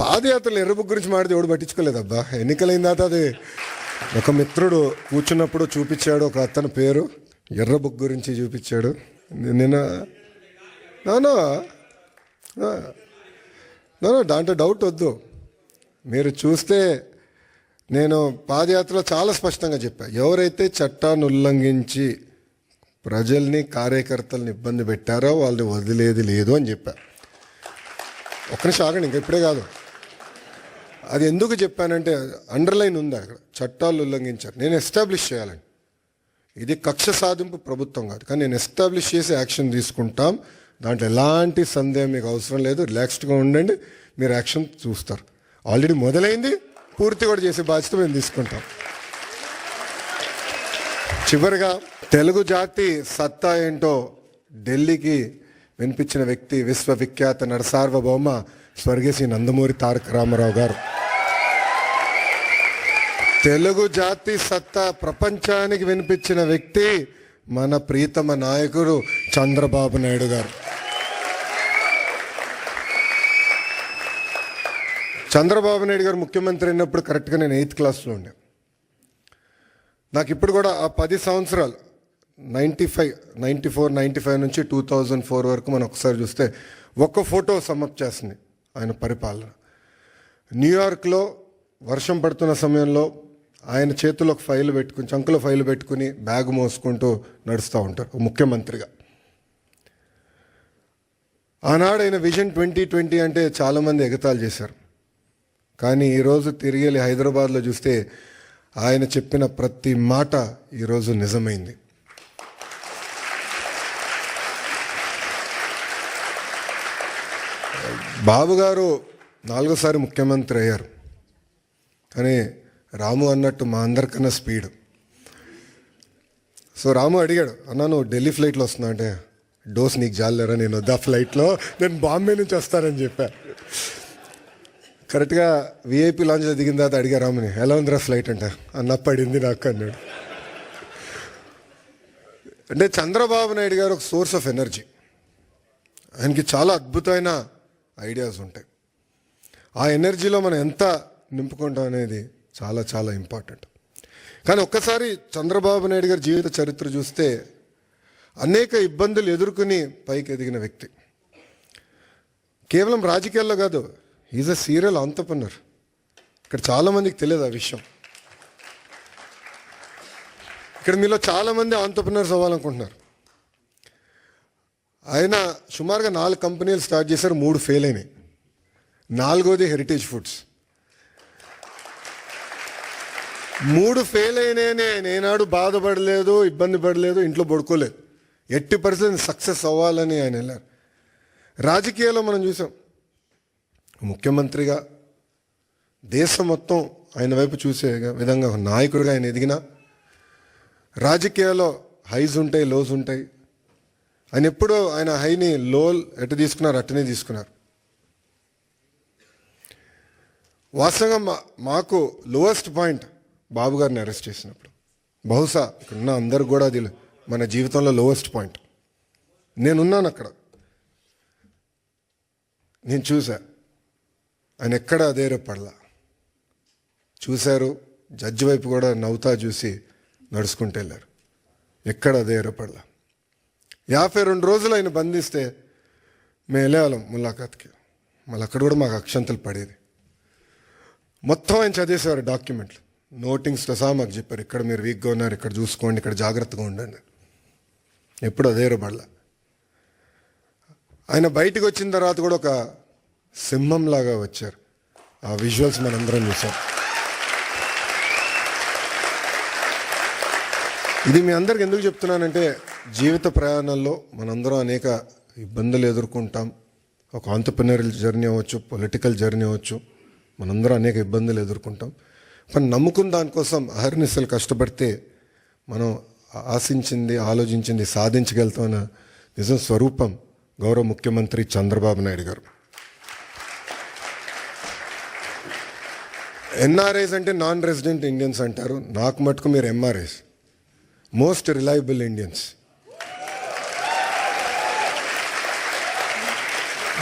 పాదయాత్రలు ఎర్రబుక్ గురించి మాడితే ఎవడు పట్టించుకోలేదు అబ్బా. ఎన్నికలైన తర్వాత అది ఒక మిత్రుడు కూర్చున్నప్పుడు చూపించాడు ఒక అతని పేరు ఎర్ర బుక్ గురించి చూపించాడు. నిన్న నానా నానా దాంట్లో డౌట్ వద్దు. మీరు చూస్తే నేను పాదయాత్రలో చాలా స్పష్టంగా చెప్పా. ఎవరైతే చట్టాన్ని ఉల్లంఘించి ప్రజల్ని కార్యకర్తల్ని ఇబ్బంది పెట్టారో వాళ్ళని వదిలేది లేదు అని చెప్పా. ఒక్క నిమిషం ఆగండి ఇంకా ఇప్పుడే కాదు. అది ఎందుకు చెప్పానంటే అండర్లైన్ ఉంది అక్కడ. చట్టాలు ఉల్లంఘించారు. నేను ఎస్టాబ్లిష్ చేయాలని. ఇది కక్ష సాధింపు ప్రభుత్వం కాదు. కానీ నేను ఎస్టాబ్లిష్ చేసి యాక్షన్ తీసుకుంటాం. దాంట్లో ఎలాంటి సందేహం మీకు అవసరం లేదు. రిలాక్స్డ్గా ఉండండి. మీరు యాక్షన్ చూస్తారు. ఆల్రెడీ మొదలైంది. పూర్తి కూడా చేసే బాధ్యత మేము తీసుకుంటాం. చివరిగా తెలుగు జాతి సత్తా ఏంటో ఢిల్లీకి వినిపించిన వ్యక్తి విశ్వవిఖ్యాత నరసార్వభౌమ స్వర్గీయ నందమూరి తారక రామారావు గారు. తెలుగు జాతి సత్తా ప్రపంచానికి వినిపించిన వ్యక్తి మన ప్రీతమ నాయకుడు చంద్రబాబు నాయుడు గారు. చంద్రబాబు నాయుడు గారు ముఖ్యమంత్రి అయినప్పుడు కరెక్ట్గా నేను ఎయిత్ క్లాస్లో ఉండే. నాకు ఇప్పుడు కూడా ఆ పది సంవత్సరాలు ninety five ninety four ninety five నుంచి టూ థౌజండ్ ఫోర్ వరకు మనం ఒకసారి చూస్తే ఒక్క ఫోటో సమప్ చేస్తుంది ఆయన పరిపాలన. న్యూయార్క్లో వర్షం పడుతున్న సమయంలో ఆయన చేతిలో ఒక ఫైల్ పెట్టుకుని చంకులో ఫైల్ పెట్టుకుని బ్యాగ్ మోసుకుంటూ నడుస్తూ ఉంటారు ముఖ్యమంత్రిగా. ఆనాడు ఆయన విజన్ ట్వంటీ ట్వంటీ అంటే చాలామంది ఎగతాలు చేశారు. కానీ ఈరోజు తిరిగి హైదరాబాద్లో చూస్తే ఆయన చెప్పిన ప్రతి మాట ఈరోజు నిజమైంది. బాబు గారు నాలుగోసారి ముఖ్యమంత్రి అయ్యారు. కానీ రాము అన్నట్టు మా అందరికన్నా స్పీడ్ సో రాము అడిగాడు అన్న నువ్వు ఢిల్లీ ఫ్లైట్లో వస్తున్నా అంటే డోస్ నీకు జాలేరా నేను వద్దా ఫ్లైట్లో నేను బాంబే నుంచి వస్తానని చెప్పా. కరెక్ట్గా విఐపి లాంజ్లో దిగిన తర్వాత అడిగా రాముని ఎలా ఉందిరా ఫ్లైట్ అంట? అన్న పడింది నాకు అన్నాడు. అంటే చంద్రబాబు నాయుడు గారు ఒక సోర్స్ ఆఫ్ ఎనర్జీ ఆయనకి చాలా అద్భుతమైన ఐడియాస్ ఉంటాయి. ఆ ఎనర్జీలో మనం ఎంత నింపుకుంటాం అనేది చాలా చాలా ఇంపార్టెంట్ కానీ ఒక్కసారి చంద్రబాబు నాయుడు గారి జీవిత చరిత్ర చూస్తే అనేక ఇబ్బందులు ఎదుర్కొని పైకి ఎదిగిన వ్యక్తి. కేవలం రాజకీయాల్లో కాదు ఈజ్ అ సీరియల్ ఆంతపన్నర్ ఇక్కడ చాలామందికి తెలియదు ఆ విషయం. ఇక్కడ మీలో చాలామంది ఆంటర్ప్రినర్స్ అవ్వాలనుకుంటున్నారు. ఆయన సుమారుగా నాలుగు కంపెనీలు స్టార్ట్ చేశారు మూడు ఫెయిల్ అయినాయి. నాలుగోది హెరిటేజ్ ఫుడ్స్ మూడు ఫెయిల్ అయినాయని. నేనాడు ఏనాడు బాధపడలేదు ఇబ్బంది పడలేదు ఇంట్లో పడుకోలేదు. ఎట్టి పరిస్థితి సక్సెస్ అవ్వాలని ఆయన వెళ్ళారు. రాజకీయాల్లో మనం చూసాం. ముఖ్యమంత్రిగా దేశం మొత్తం ఆయన వైపు చూసే విధంగా ఒక నాయకుడిగా ఆయన ఎదిగినా రాజకీయాల్లో హైస్ ఉంటాయి లోస్ ఉంటాయి. ఆయన ఎప్పుడూ ఆయన హైని లో ఎటు తీసుకున్నారు అట్టనే తీసుకున్నారు. వాస్తవంగా మా మాకు లోవెస్ట్ పాయింట్ బాబు గారిని అరెస్ట్ చేసినప్పుడు. బహుశా ఇక్కడ ఉన్న అందరు కూడా అది మన జీవితంలో లోవెస్ట్ పాయింట్ నేనున్నాను అక్కడ. నేను చూసా ఆయన ఎక్కడ అదే రేపడలా చూశారు. జడ్జి వైపు కూడా నవ్వుతా చూసి నడుచుకుంటూ వెళ్ళారు. ఎక్కడ అదే రేపడలా యాభై రెండు రోజులు ఆయన బంధిస్తే మేము వెళ్ళేవాళ్ళం ములాఖాత్కి. మళ్ళీ అక్కడ కూడా మాకు అక్షంతలు పడేది. మొత్తం ఆయన చదివేసేవారు డాక్యుమెంట్లు. నోటింగ్స్తో సహా మాకు చెప్పారు ఇక్కడ మీరు వీక్గా ఉన్నారు ఇక్కడ చూసుకోండి ఇక్కడ జాగ్రత్తగా ఉండండి. ఎప్పుడు అదేరపడలా ఆయన బయటకు వచ్చిన తర్వాత కూడా ఒక సింహంలాగా వచ్చారు. ఆ విజువల్స్ మనందరం చూసాం. ఇది మీ అందరికి ఎందుకు చెప్తున్నానంటే జీవిత ప్రయాణంలో మనందరం అనేక ఇబ్బందులు ఎదుర్కొంటాం. ఒక ఆంటర్ప్రినరల్ జర్నీ అవ్వచ్చు పొలిటికల్ జర్నీ అవ్వచ్చు. మనందరం అనేక ఇబ్బందులు ఎదుర్కొంటాం. కానీ నమ్ముకున్న దానికోసం అహర్నిశలు కష్టపడితే మనం ఆశించింది ఆలోచించింది సాధించగలుగుతామన్న నిజం స్వరూపం గౌరవ ముఖ్యమంత్రి చంద్రబాబు నాయుడు గారు. ఎన్ఆర్ఐస్ అంటే నాన్ రెసిడెంట్ ఇండియన్స్ అంటారు. నాకు మటుకు మీరు ఎంఆర్ఐస్ మోస్ట్ రిలయబుల్ ఇండియన్స్.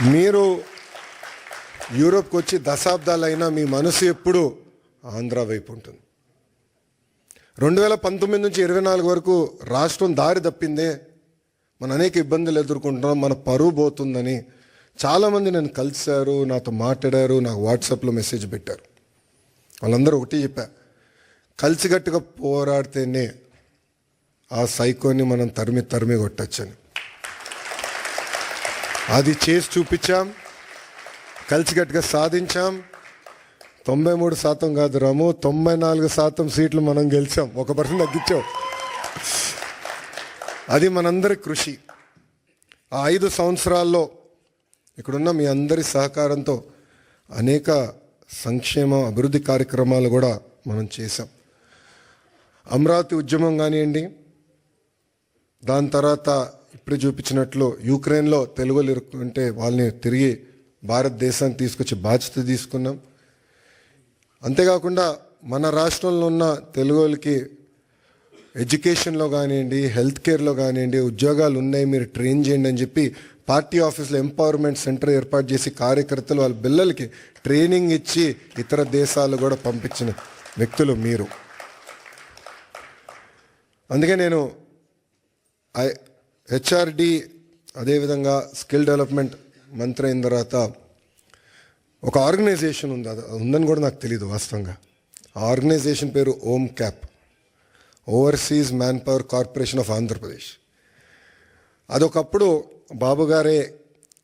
మీరు యూరోప్కి వచ్చి దశాబ్దాలైనా మీ మనసు ఎప్పుడూ ఆంధ్ర వైపు ఉంటుంది. రెండు వేల పంతొమ్మిది నుంచి ఇరవై నాలుగు వరకు రాష్ట్రం దారి తప్పిందే మన అనేక ఇబ్బందులు ఎదుర్కొంటున్నాం మన పరువు పోతుందని చాలామంది నన్ను కలిశారు నాతో మాట్లాడారు నాకు వాట్సాప్లో మెసేజ్ పెట్టారు. వాళ్ళందరూ ఒకటి చెప్పా కలిసికట్టుగా పోరాడితేనే ఆ సైకోని మనం తరిమి తరిమి కొట్టచ్చని. అది చేసి చూపించాం కలిసికట్టుగా సాధించాం తొంభై మూడు శాతం కాదు రాము తొంభై నాలుగు శాతం సీట్లు మనం గెలిచాం. ఒక పర్సెంట్ తగ్గించాం. అది మనందరి కృషి. ఆ ఐదు సంవత్సరాల్లో ఇక్కడున్న మీ అందరి సహకారంతో అనేక సంక్షేమ అభివృద్ధి కార్యక్రమాలు కూడా మనం చేశాం. అమరావతి ఉద్యమం కానివ్వండి దాని తర్వాత ఇప్పుడు చూపించినట్లు యూక్రెయిన్లో తెలుగులు ఇరుక్కుంటే వాళ్ళని తిరిగి భారతదేశానికి తీసుకొచ్చి బాధ్యత తీసుకున్నాం. అంతేకాకుండా మన రాష్ట్రంలో ఉన్న తెలుగులకి ఎడ్యుకేషన్లో కానివ్వండి హెల్త్ కేర్లో కానివ్వండి ఉద్యోగాలు ఉన్నాయి మీరు ట్రైన్ చేయండి అని చెప్పి పార్టీ ఆఫీస్లో ఎంపవర్మెంట్ సెంటర్ ఏర్పాటు చేసి కార్యకర్తలు వాళ్ళ పిల్లలకి ట్రైనింగ్ ఇచ్చి ఇతర దేశాలు కూడా పంపించిన వ్యక్తులు మీరు. అందుకే నేను ఐ హెచ్ఆర్డి అదేవిధంగా స్కిల్ డెవలప్మెంట్ మంత్రి అయిన తర్వాత ఒక ఆర్గనైజేషన్ ఉంది ఉందని కూడా నాకు తెలియదు వాస్తవంగా. ఆ ఆర్గనైజేషన్ పేరు Om Cap overseas manpower corporation of Andhra Pradesh అదొకప్పుడు Babu గారే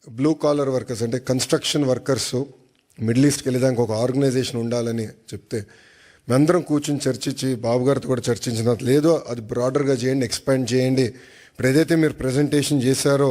బ్లూ కాలర్ వర్కర్స్ అంటే కన్స్ట్రక్షన్ వర్కర్స్ మిడిల్ ఈస్ట్కి వెళ్ళేదానికి ఒక ఆర్గనైజేషన్ ఉండాలని చెప్తే మేమందరం కూర్చుని చర్చించి బాబు గారితో కూడా చర్చించిన లేదో అది బ్రాడర్గా చేయండి ఎక్స్పాండ్ చేయండి ఇప్పుడు ఏదైతే మీరు ప్రజెంటేషన్ చేశారో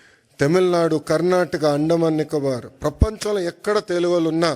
తమిళనాడు కర్ణాటక అండమాన్ నికోబార్. ప్రపంచంలో ఎక్కడ తెలుగులు ఉన్నా